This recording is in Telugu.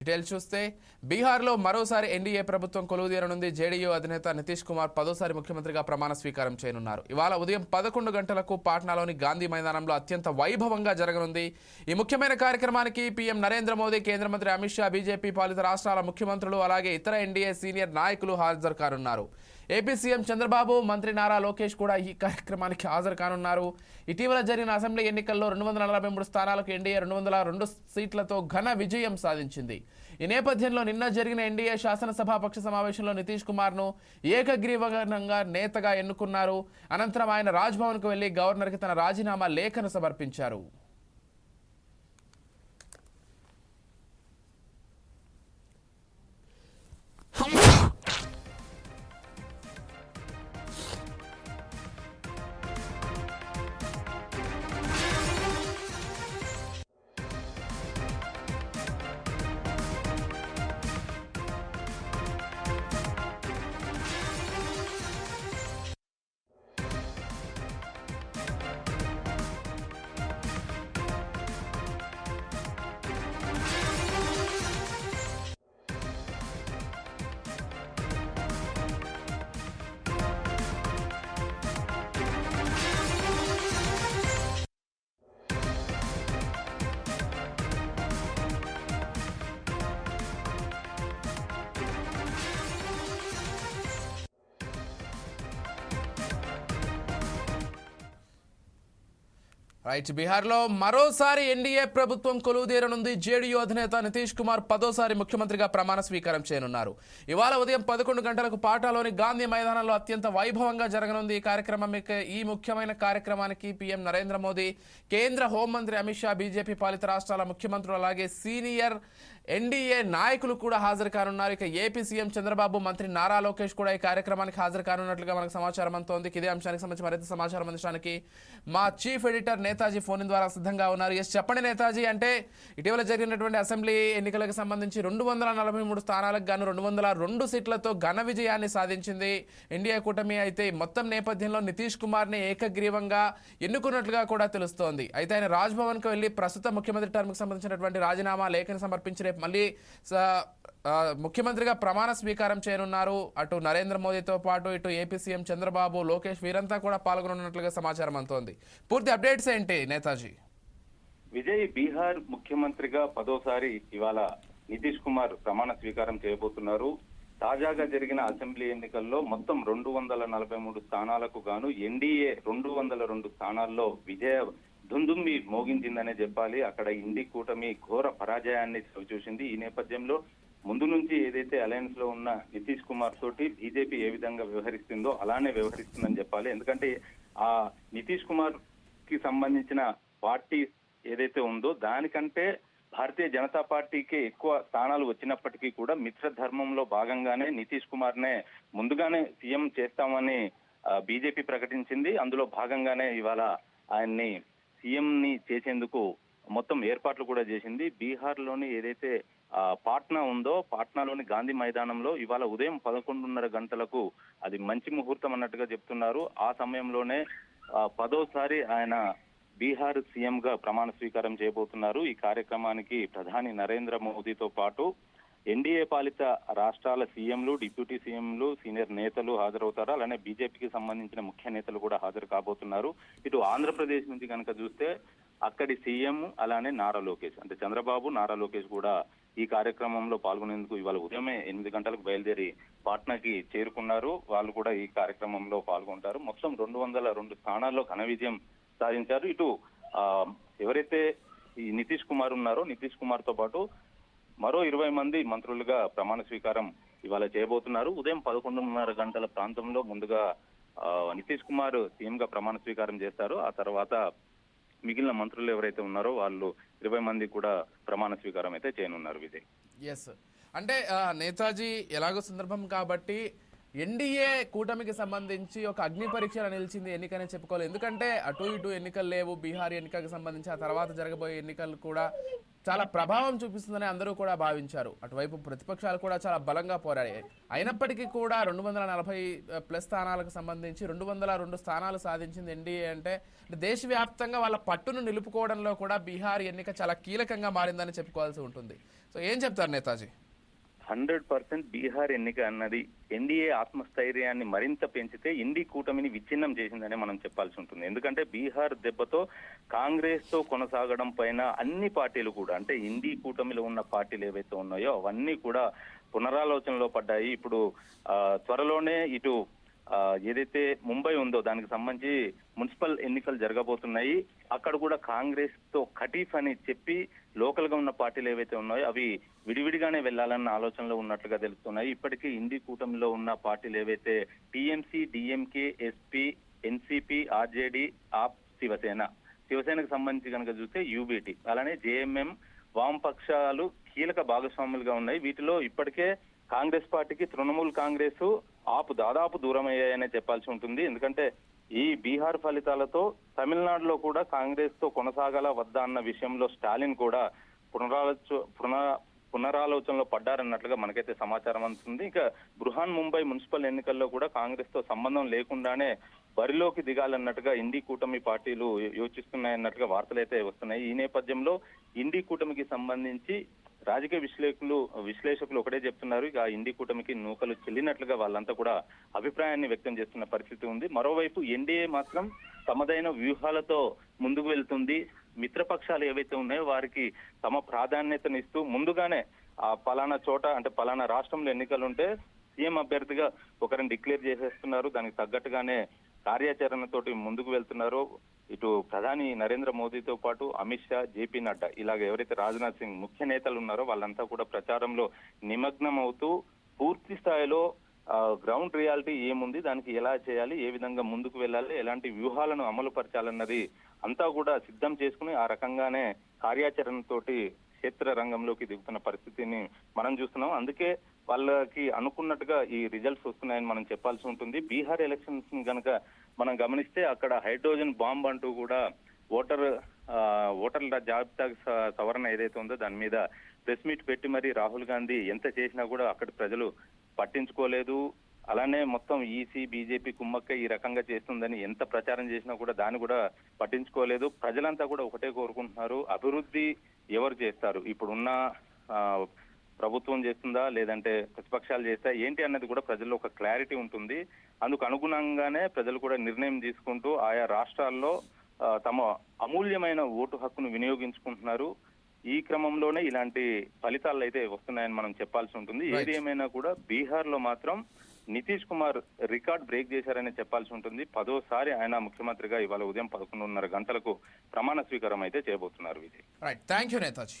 డీటెయిల్స్ చూస్తే బీహార్లో మరోసారి ఎన్డీఏ ప్రభుత్వం కొలువుదీరనుంది. జేడీయూ అధినేత నితీష్ కుమార్ పదోసారి ముఖ్యమంత్రిగా ప్రమాణ స్వీకారం చేయనున్నారు. ఇవాళ ఉదయం పదకొండు గంటలకు పాట్నాలోని గాంధీ మైదానంలో అత్యంత వైభవంగా జరగనుంది. ఈ ముఖ్యమైన కార్యక్రమానికి పీఎం నరేంద్ర మోదీ కేంద్ర మంత్రి అమిత్ షా బీజేపీ పాలిత రాష్ట్రాల ముఖ్యమంత్రులు అలాగే ఇతర ఎన్డీఏ సీనియర్ నాయకులు హాజరు కానున్నారు. ఏపీ సీఎం చంద్రబాబు మంత్రి నారా లోకేష్ కూడా ఈ కార్యక్రమానికి హాజరు కానున్నారు ఇటీవల జరిగిన అసెంబ్లీ ఎన్నికల్లో రెండు వందల నలభై మూడు స్థానాలకు ఎన్డీఏ రెండు వందల రెండు సీట్లతో ఘన విజయం సాధించింది. ఈ నేపథ్యంలో నిన్న జరిగిన ఎన్డీఏ శాసనసభాపక్ష సమావేశంలో నితీష్ కుమార్ను ఏకగ్రీవంగా నేతగా ఎన్నుకున్నారు. అనంతరం ఆయన రాజ్భవన్కు వెళ్ళి గవర్నర్కి తన రాజీనామా లేఖను సమర్పించారు. రైట్ బీహార్లో మరోసారి ఎన్డీఏ ప్రభుత్వం కొలువుదీరనుంది. జేడీయూ అధినేత నితీష్ కుమార్ పదోసారి ముఖ్యమంత్రిగా ప్రమాణ స్వీకారం చేయనున్నారు. ఇవాళ ఉదయం పదకొండు గంటలకు పాటాలోని గాంధీ మైదానంలో అత్యంత వైభవంగా జరగనుంది ఈ కార్యక్రమం. ఈ ముఖ్యమైన కార్యక్రమానికి పీఎం నరేంద్ర మోదీ కేంద్ర హోంమంత్రి అమిత్ షా బీజేపీ పాలిత రాష్ట్రాల ముఖ్యమంత్రులు అలాగే సీనియర్ ఎన్డీఏ నాయకులు కూడా హాజరు కానున్నారు. ఇక ఏపీ సీఎం చంద్రబాబు మంత్రి నారా లోకేష్ కూడా ఈ కార్యక్రమానికి హాజరు కానున్నట్లుగా మనకు సమాచారం అందుతోంది. ఇదే అంశానికి సంబంధించి మరింత సమాచారం అందించడానికి మా చీఫ్ ఎడిటర్ నేతాజీ ఫోన్ ద్వారా సిద్ధంగా ఉన్నారు. ఎస్ చెప్పండి నేతాజీ. అంటే ఇటీవల జరిగినటువంటి అసెంబ్లీ ఎన్నికలకు సంబంధించి రెండు వందల నలభై మూడు స్థానాలకు గాను రెండు వందల రెండు సీట్లతో ఘన విజయాన్ని సాధించింది ఎన్డీఏ కూటమి. అయితే మొత్తం నేపథ్యంలో నితీష్ కుమార్ని ఏకగ్రీవంగా ఎన్నుకున్నట్లుగా కూడా తెలుస్తోంది. అయితే ఆయన రాజ్భవన్కు వెళ్ళి ప్రస్తుత ముఖ్యమంత్రి టర్మ్కి సంబంధించినటువంటి రాజీనామా లేఖను సమర్పించి రేపు మళ్ళీ ముఖ్యమంత్రిగా ప్రమాణ స్వీకారం చేయనున్నారు. అటు నరేంద్ర మోదీతో పాటు ఇటు ఏపీ సీఎం చంద్రబాబు లోకేష్ వీరంతా కూడా పాల్గొనున్నట్లుగా సమాచారం అంతోంది పూర్తి అప్డేట్స్ ఏంటి నేతాజీ? విజయ్ బీహార్ ముఖ్యమంత్రిగా పదోసారి ఇవాళ నితీష్ కుమార్ ప్రమాణ స్వీకారం చేయబోతున్నారు. తాజాగా జరిగిన అసెంబ్లీ ఎన్నికల్లో మొత్తం రెండు వందల నలభై మూడు స్థానాలకు గాను ఎన్డీఏ రెండు వందల రెండు స్థానాల్లో విజయ దుందుమ్మి మోగించిందనే చెప్పాలి. అక్కడ ఇండి కూటమి ఘోర పరాజయాన్ని చవిచూసింది. ఈ నేపథ్యంలో ముందు నుంచి ఏదైతే అలయన్స్లో ఉన్న నితీష్ కుమార్ తోటి బీజేపీ ఏ విధంగా వ్యవహరిస్తుందో అలానే వ్యవహరిస్తుందని చెప్పాలి. ఎందుకంటే ఆ నితీష్ కుమార్కి సంబంధించిన పార్టీ ఏదైతే ఉందో దానికంటే భారతీయ జనతా పార్టీకి ఎక్కువ స్థానాలు వచ్చినప్పటికీ కూడా మిత్ర ధర్మంలో భాగంగానే నితీష్ కుమార్ నే ముందుగానే సీఎం చేస్తామని బీజేపీ ప్రకటించింది. అందులో భాగంగానే ఇవాళ ఆయన్ని సీఎంని చేసేందుకు మొత్తం ఏర్పాట్లు కూడా చేసింది. బీహార్లోని ఏదైతే పాట్నా ఉందో పాట్నాలోని గాంధీ మైదానంలో ఇవాళ ఉదయం పదకొండున్నర గంటలకు అది మంచి ముహూర్తం అన్నట్టుగా చెప్తున్నారు. ఆ సమయంలోనే పదోసారి ఆయన బీహార్ సీఎంగా ప్రమాణ స్వీకారం చేయబోతున్నారు. ఈ కార్యక్రమానికి ప్రధాని నరేంద్ర మోదీతో పాటు ఎన్డీఏ పాలిత రాష్ట్రాల సీఎంలు డిప్యూటీ సీఎంలు సీనియర్ నేతలు హాజరవుతారు? అలానే బీజేపీకి సంబంధించిన ముఖ్య నేతలు కూడా హాజరు కాబోతున్నారు. ఇటు ఆంధ్రప్రదేశ్ నుంచి కనుక చూస్తే అక్కడి సీఎం అలానే నారా లోకేష్. అంటే చంద్రబాబు నారా లోకేష్ కూడా ఈ కార్యక్రమంలో పాల్గొనేందుకు ఇవాళ ఉదయమే ఎనిమిది గంటలకు బయలుదేరి పాట్నాకి చేరుకున్నారు. వాళ్ళు కూడా ఈ కార్యక్రమంలో పాల్గొంటారు. మొత్తం రెండు వందల రెండు స్థానాల్లో ఘన విజయం సాధించారు. ఇటు ఎవరైతే ఈ నితీష్ కుమార్ ఉన్నారో నితీష్ కుమార్తో పాటు మరో ఇరవై మంది మంత్రులుగా ప్రమాణ స్వీకారం ఇవాళ చేయబోతున్నారు. ఉదయం పదకొండున్నర గంటల ప్రాంతంలో ముందుగా నితీష్ కుమార్ సీఎం గా ప్రమాణ స్వీకారం చేస్తారు. ఆ తర్వాత మిగిలిన మంత్రులు ఎవరైతే ఉన్నారో వాళ్ళు ఇరవై మంది కూడా ప్రమాణ స్వీకారం అయితే చేయనున్నారు విజయ్. ఎస్ అంటే నేతాజీ ఎలాగో సందర్భం కాబట్టి ఎన్డీఏ కూటమికి సంబంధించి ఒక అగ్ని పరీక్ష నిలిచింది ఎన్నికనే చెప్పుకోవాలి. ఎందుకంటే అటు ఇటు ఎన్నికలు లేవు. బీహార్ ఎన్నికలకు సంబంధించి ఆ తర్వాత జరగబోయే ఎన్నికలు కూడా చాలా ప్రభావం చూపిస్తుందని అందరూ కూడా భావించారు. అటువైపు ప్రతిపక్షాలు కూడా చాలా బలంగా పోరాడాయి. అయినప్పటికీ కూడా రెండు వందల నలభై ప్లస్ స్థానాలకు సంబంధించి రెండు వందల రెండు స్థానాలు సాధించింది ఎన్డీఏ అంటే దేశవ్యాప్తంగా వాళ్ళ పట్టును నిలుపుకోవడంలో కూడా బీహార్ ఎన్నిక చాలా కీలకంగా మారిందని చెప్పుకోవాల్సి ఉంటుంది. సో ఏం చెప్తారు నేతాజీ? హండ్రెడ్ పర్సెంట్ బీహార్ ఎన్నిక అన్నది ఎన్డీఏ ఆత్మస్థైర్యాన్ని మరింత పెంచితే ఇండి కూటమిని విచ్ఛిన్నం చేసిందనే మనం చెప్పాల్సి ఉంటుంది. ఎందుకంటే బీహార్ దెబ్బతో కాంగ్రెస్తో కొనసాగడం పైన అన్ని పార్టీలు కూడా అంటే ఇండి కూటమిలో ఉన్న పార్టీలు ఏవైతే ఉన్నాయో అవన్నీ కూడా పునరాలోచనలో పడ్డాయి. ఇప్పుడు త్వరలోనే ఇటు ఏదైతే ముంబై ఉందో దానికి సంబంధించి మున్సిపల్ ఎన్నికలు జరగబోతున్నాయి అక్కడ కూడా కాంగ్రెస్తో ఖటీఫ్ అని చెప్పి లోకల్గా ఉన్న పార్టీలు ఏవైతే ఉన్నాయో అవి విడివిడిగానే వెళ్ళాలన్న ఆలోచనలో ఉన్నట్లుగా తెలుస్తున్నాయి. ఇప్పటికీ ఇండి కూటమిలో ఉన్న పార్టీలు ఏవైతే TMC DMK SP NCP RJD AAP Shiv Sena శివసేనకు సంబంధించి కనుక చూస్తే యూబీటీ అలానే జేఎంఎం వామపక్షాలు కీలక భాగస్వాములుగా ఉన్నాయి. వీటిలో ఇప్పటికే కాంగ్రెస్ పార్టీకి తృణమూల్ కాంగ్రెస్ ఆపు దాదాపు దూరం అయ్యాయనే చెప్పాల్సి ఉంటుంది. ఎందుకంటే ఈ బీహార్ ఫలితాలతో తమిళనాడులో కూడా కాంగ్రెస్తో కొనసాగాల వద్దా అన్న విషయంలో స్టాలిన్ కూడా పునరాలోచ పునరా పునరాలోచనలో పడ్డారన్నట్లుగా మనకైతే సమాచారం అందుతుంది. ఇక బృహాన్ ముంబై మున్సిపల్ ఎన్నికల్లో కూడా కాంగ్రెస్తో సంబంధం లేకుండానే బరిలోకి దిగాలన్నట్టుగా ఇండి కూటమి పార్టీలు యోచిస్తున్నాయన్నట్టుగా వార్తలు అయితే వస్తున్నాయి. ఈ నేపథ్యంలో ఇండి కూటమికి సంబంధించి రాజకీయ విశ్లేషకులు విశ్లేషకులు ఒకటే చెప్తున్నారు ఇక ఇండి కూటమికి నూకలు చెల్లినట్లుగా వాళ్ళంతా కూడా అభిప్రాయాన్ని వ్యక్తం చేస్తున్న పరిస్థితి ఉంది. మరోవైపు ఎన్డీఏ మాత్రం తమదైన వ్యూహాలతో ముందుకు వెళ్తుంది. మిత్రపక్షాలు ఏవైతే ఉన్నాయో వారికి తమ ప్రాధాన్యతనిస్తూ ముందుగానే ఆ పలానా చోట అంటే పలానా రాష్ట్రంలో ఎన్నికలు ఉంటే సీఎం అభ్యర్థిగా ఒకరిని డిక్లేర్ చేసేస్తున్నారు. దానికి తగ్గట్టుగానే కార్యాచరణతోటి ముందుకు వెళ్తున్నారు. ఇటు ప్రధాని నరేంద్ర మోదీతో పాటు అమిత్ షా జేపీ నడ్డా ఇలాగ ఎవరైతే రాజ్నాథ్ సింగ్ ముఖ్య నేతలు ఉన్నారో వాళ్ళంతా కూడా ప్రచారంలో నిమగ్నం అవుతూ పూర్తి స్థాయిలో గ్రౌండ్ రియాలిటీ ఏముంది దానికి ఎలా చేయాలి ఏ విధంగా ముందుకు వెళ్ళాలి ఎలాంటి వ్యూహాలను అమలు పరచాలన్నది అంతా కూడా సిద్ధం చేసుకుని ఆ రకంగానే కార్యాచరణతోటి క్షేత్ర రంగంలోకి దిగుతున్న పరిస్థితిని మనం చూస్తున్నాం. అందుకే వాళ్ళకి అనుకున్నట్టుగా ఈ రిజల్ట్స్ వస్తున్నాయని మనం చెప్పాల్సి ఉంటుంది. బీహార్ ఎలక్షన్స్ కనుక మనం గమనిస్తే అక్కడ హైడ్రోజన్ బాంబ్ అంటూ కూడా ఓటర్ ఓటర్ల జాబితా సవరణ ఏదైతే ఉందో దాని మీద ప్రెస్ మీట్ పెట్టి మరి రాహుల్ గాంధీ ఎంత చేసినా కూడా అక్కడ ప్రజలు పట్టించుకోలేదు. అలానే మొత్తం ఈసీ బీజేపీ కుమ్మక్క ఈ రకంగా చేస్తుందని ఎంత ప్రచారం చేసినా కూడా దాన్ని కూడా పట్టించుకోలేదు. ప్రజలంతా కూడా ఒకటే కోరుకుంటున్నారు. అభివృద్ధి ఎవరు చేస్తారు? ఇప్పుడున్న ప్రభుత్వం చేస్తుందా? లేదంటే ప్రతిపక్షాలు చేస్తా ఏంటి అన్నది కూడా ప్రజల్లో ఒక క్లారిటీ ఉంటుంది. అందుకు అనుగుణంగానే ప్రజలు కూడా నిర్ణయం తీసుకుంటూ ఆయా రాష్ట్రాల్లో తమ అమూల్యమైన ఓటు హక్కును వినియోగించుకుంటున్నారు. ఈ క్రమంలోనే ఇలాంటి ఫలితాలు అయితే వస్తున్నాయని మనం చెప్పాల్సి ఉంటుంది. ఏది ఏమైనా కూడా బీహార్లో మాత్రం నితీష్ కుమార్ రికార్డ్ బ్రేక్ చేశారని చెప్పాల్సి ఉంటుంది. పదోసారి ఆయన ముఖ్యమంత్రిగా ఇవాళ ఉదయం పదకొండున్నర గంటలకు ప్రమాణ స్వీకారం అయితే చేయబోతున్నారు Vijay. Right thank you Netaji